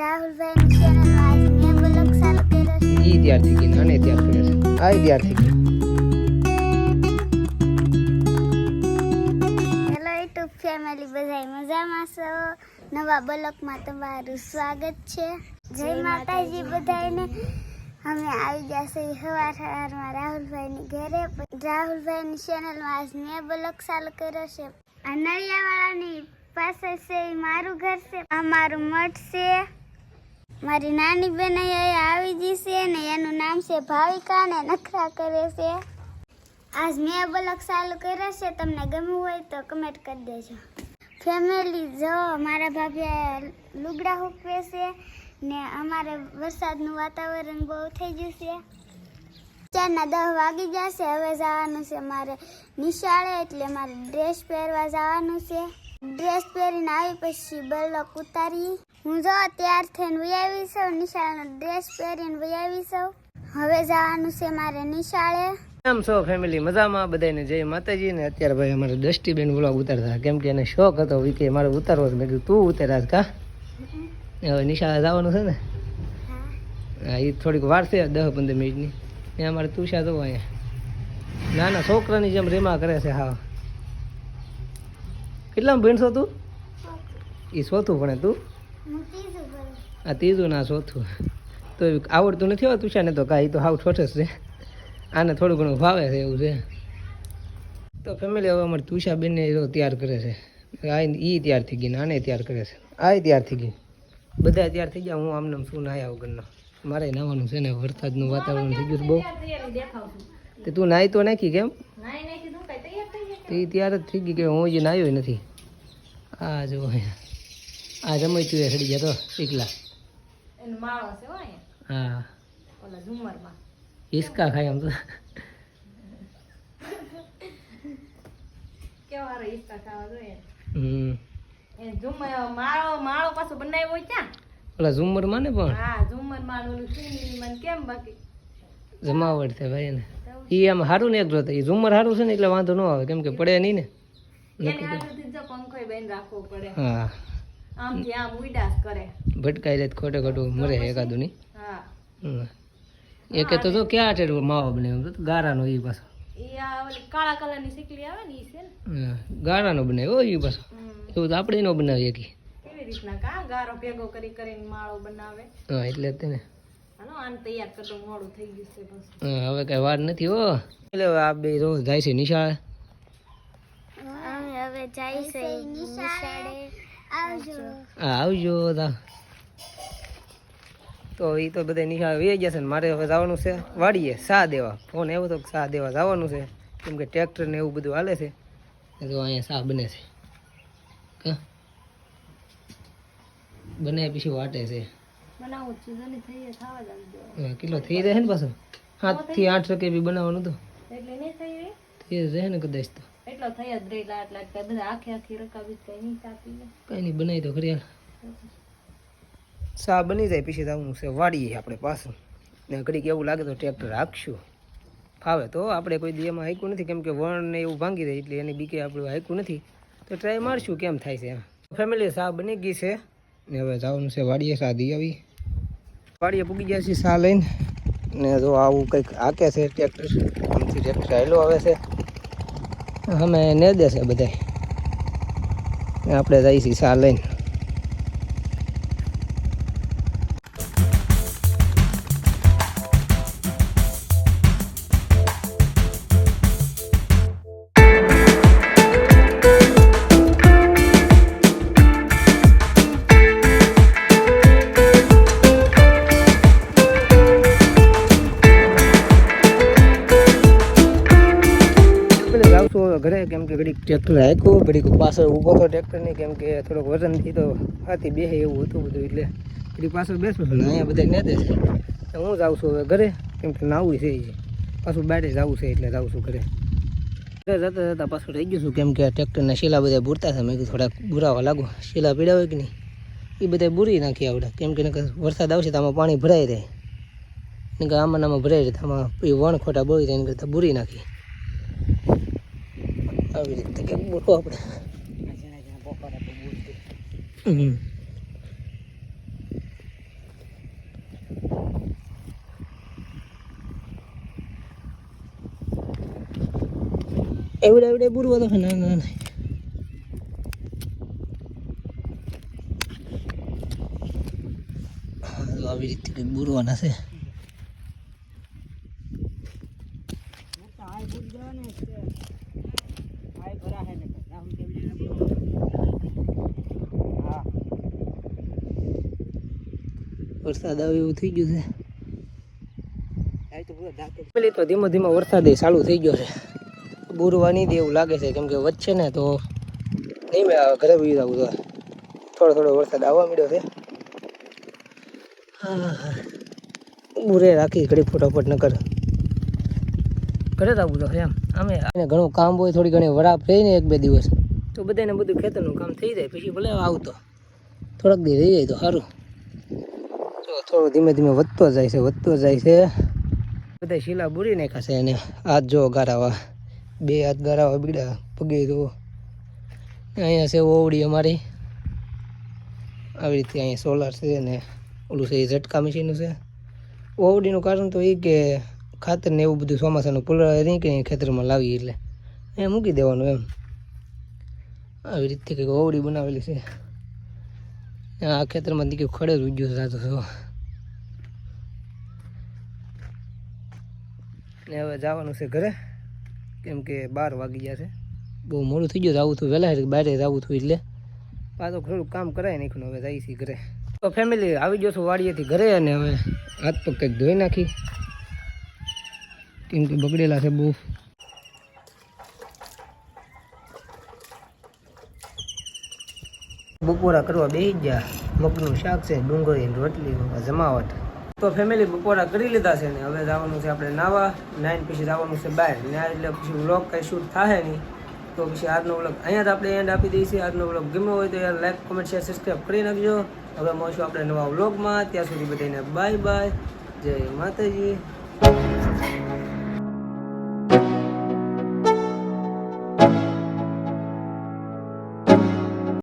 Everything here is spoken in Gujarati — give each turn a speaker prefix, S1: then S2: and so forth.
S1: ઈ ત્યારથી ગઈ નાને ત્યાર કરે છે આ ત્યારથી ગઈ.
S2: હેલો યુટ્યુબ ફેમિલી બધા મજામાં છો? નવા બ્લોગમાં તમારું સ્વાગત છે. જય માતાજી બધાને અમે આવી ગયા છે સવાર સવારમાં રાહુલભાઈની ઘરે. રાહુલભાઈની ચેનલમાં આજ મેં બ્લોગ ચાલુ કર્યો છે. આ નળિયાવાળાની પાસે છે મારું ઘર છે. આ મારું મઠ છે. મારી નાની બેન અહીંયા આવી ગઈ છે ને એનું નામ છે ભાવિકા ને નખરા કરે છે. આજ મેં બ્લોગ ચાલુ કર્યો છે, તમને ગમ્યું હોય તો કમેન્ટ કરી દેજો. ફેમિલી જો મારા ભાભીએ લુગડા હૂકવે છે ને અમારે વરસાદનું વાતાવરણ બહુ થઈ ગયું છે. ચારના દસ વાગી જશે હવે જવાનું છે મારે નિશાળે એટલે મારે ડ્રેસ પહેરવા જવાનું છે. ડ્રેસ પહેરીને આવી પછી બલક ઉતારી હું જો તૈયાર થઈને વહી આવી છું નિશાળનો ડ્રેસ પહેરીને વહી આવી છું. હવે જવાનું છે મારે નિશાળે.
S1: કેમ છો ફેમિલી મજામાં? બધાને જય માતાજી ને અત્યારે ભાઈ અમારે દ્રષ્ટિબેન વ્લોગ ઉતારતા કેમ કે એને શોખ હતો કે મારે ઉતારવો મેં કીધું તું ઉતારાશ કા? હવે નિશાળે જવાનું છે ને? હા. એ થોડીક વાર છે દસ પંદર મિનિટની. એ અમારે તુષા જવું અહીંયા નાના છોકરાની જેમ રેમા કરે છે હા. કેટલામાં ભણશો તું? એ ચોથું ભણે તું? આ ત્રીજું ના ચોથું. તો આવડતું નથી હોતું તુષાને તો કાંઈ તો હાવ ઠોઠ છે. આને થોડું ઘણું ભાવે છે એવું છે. તો ફેમિલી હવે અમારે તુષાબેનને એ તૈયાર કરે છે. આ એ તૈયાર થઈ ગઈ ને આને તૈયાર કરે છે. આ તૈયાર થઈ ગઈ. બધા તૈયાર થઈ ગયા હું આમને આમ શું નાહ્યા વગરનો. મારે નાવાનું છે ને વરસાદનું વાતાવરણ થઈ ગયું બહુ. તે તું નાહી તો નાખી કેમ? તો એ ત્યારે જ થઈ ગઈ કે હું હજી નાયો નથી. આ જો આ જમાઈ તું એ જતો એકલા. હા હિસકા ખાય આમ તો. હમ.
S3: માળો માળો પાછો બનાવ્યો ક્યાં
S1: ઓલા ઝુમરમાં ને પણ?
S3: હા ઝુમરમાં ઓલું કેમ બાકી?
S1: જમાવટ છે ભાઈ ને ઈ આમ સારું ને એક જોતા. ઈ ઝુમર સારું છે ને એટલે વાંધો ન આવે કેમ કે પડે નહીં ને. હા. ભટકાઈ જાય ખોટે ખોટું મરે એકાદું નહીં એ કે તો જો ક્યાં ટેડવો માવો બને ગારાનો એ પાછો
S3: કાળા કલરની આવે ને છે ને.
S1: ગારાનો બનાવ્યો એ પાછો. એવું તો આપણે નો બનાવીએ કે
S3: કેવી રીતના કા ગારો ભેગો કરી કરીને માળો બનાવે?
S1: હા એટલે જ તે ને
S3: હાલો આને તૈયાર કરતો મોડું થઈ ગયું છે બસ.
S1: હા, હવે કઈ વાર નથી હો. એટલે હવે આ બે રોજ જાય છે નિશાળે.
S2: હવે જાય છે આવજો.
S1: આવજો. તો. એ તો બધા નિશાળ વે ગયા છે ને મારે હવે જવાનું છે વાડીએ સા દેવા. ફોન એવો તો સા દેવા જવાનું છે. કેમ કે ટ્રેક્ટર ને એવું બધું હાલે છે. તો અહીંયા સા બને છે. બને પછી વાટે છે.
S3: બનાવું છું જલ્દી થઈ થવા જ
S1: કિલો થઈ જાય ને પાછો? સાતથી આઠ ટકે બી બનાવવાનું તો.
S3: એટલે નહીં થઈ
S1: થઈ જાય ને કદાચ તો.
S3: એટલો થઈ જ રહેલા એટલે એટલે બધા આખી આખી રકાબી કઈ નહીં ચાપી
S1: કઈ નહીં બનાવી તો ખરી સા બની જાય પછી જવાનું છે વાડીએ આપણે પાછું. ને ઘડીક એવું લાગે તો ટ્રેક્ટર રાખશું ફાવે તો આપણે કોઈ દી એમાં હાઈકું નથી કેમ કે વણ ને એવું ભાંગી દે એટલે એની બીકે આપણે હાઈકું નથી. તો ટ્રાય મારશું કેમ થાય છે એમ. ફેમિલી સા બની ગઈ છે. ને હવે જવાનું છે વાડીએ સા દી આવી. વાડીએ પૂગી ગયા છીએ સા લઈને. ને જો આવું કંઈક હાકે છે ટ્રેક્ટર આમથી ટ્રેક્ટર હેલો આવે છે. અમે ને દે છે બધાય. આપણે જઈએ છીએ સા લઈને. કે ઘડીક ટ્રેક્ટર હાંક્યું ઘડીક પાછળ ઊભો હતો ટ્રેક્ટરની કેમ કે થોડોક વજનથી તો હાથી બેસે એવું હતું બધું, એટલે ઘડીક પાછળ બેસું છે અહીંયા બધા ને દે છે તો હું જાઉં છું હવે ઘરે, કેમ કે નાવું છે. પાછું બારે જવું છે એટલે જાઉં છું ઘરે. ઘરે જતા જતા પાછું રહી ગયું છું, કેમ કે ટ્રેક્ટરના શીલા બધા બૂરતા છે, મેં કીધું થોડાક બુરાવા લાગુ. શીલા પીડાવે કે નહીં? એ બધા બૂરી નાખી આવડે, કેમ કે વરસાદ આવશે તો આમાં પાણી ભરાઈ રહે કે આમાં ને આમાં ભરાઈ રહે આમાં એ વણ ખોટા બળી જાય એને કરતાં બૂરી નાખી. આવી રીતે કેમ બોલો આપણે? હમ. એવડે એવડે બુરવો તો ના ના. ના આવી રીતે કંઈક બુરવાના છે. વરસાદ આવે એવું થઈ ગયું છે. પેલી તો ધીમે ધીમે વરસાદ એ ચાલુ થઈ ગયો છે. બુરવા નહીં એવું લાગે છે કેમ કે વચ્ચે ને તો નહીં મેં ઘરે બી જવું તો થોડો થોડો વરસાદ આવવા મળ્યો છે. બુરે રાખી ઘડી ફટાફટ ન કર ઘરે જ આવવું તો એમ. અમે એને ઘણું કામ હોય થોડી ઘણી વરાપ રહી ને એક બે દિવસ. તો બધાને બધું ખેતરનું કામ થઈ જાય પછી ભલે આવતો થોડાક દી રહી જાય તો સારું. જો થોડો ધીમે ધીમે વધતો જાય છે વધતો જાય છે. બધા શીલા બુરી નાખ્યા છે એને. હાથ જો ગારાવા. બે હાથ ગારાવા બીડા પગે તો. અહીંયા છે ઓવડી અમારી. આવી રીતે અહીંયા સોલાર છે ને ઓલું છે એ ઝટકા મશીનનું છે. ઓવડીનું કારણ તો એ કે ખાતર ને એવું બધું ચોમાસાનું કે અહીં ખેતરમાં લાવી એટલે એ મૂકી દેવાનું એમ. આવી રીતે કંઈક ઓવડી બનાવેલી છે. આ ખેતરમાં દીકરી ખડે ઉગ્યું થતો હતો ને હવે જવાનું છે ઘરે. કેમ કે બાર વાગી ગયા છે. બહુ મોડું થઈ ગયું આવું હતું વહેલા બહાર આવું હતું એટલે. પાછું થોડુંક કામ કરાય નાખ્યું હવે જાય છે ઘરે. તો ફેમિલી આવી છું વાડીએથી ઘરે અને હવે હાથ પગ કંઈક ધોઈ નાખી. કેમ કે બગડેલા છે બહુ. બપોરા કરવા બેસી ગયા. મગનું શાક છે, ડુંગળી રોટલી જમાવટ. તો ફેમિલી બપોરા કરી લીધા છે ને, હવે જવાનું છે આપણે નાવા. નાઈન પછી જવાનું છે બહાર. ને એટલે પછી વ્લોગ કઈ શૂટ થાય નહીં. તો પછી આજનો વ્લોગ અહીંયા જ આપણે એન્ડ આપી દઈશું. આજનો વ્લોગ ગમ્યો હોય તો યાર લાઈક કોમેન્ટ શેર સબસ્ક્રાઈબ કરી નાખજો. હવે મળશું આપણે નવા વ્લોગમાં ત્યાં સુધી બધાને બાય બાય જય માતાજી.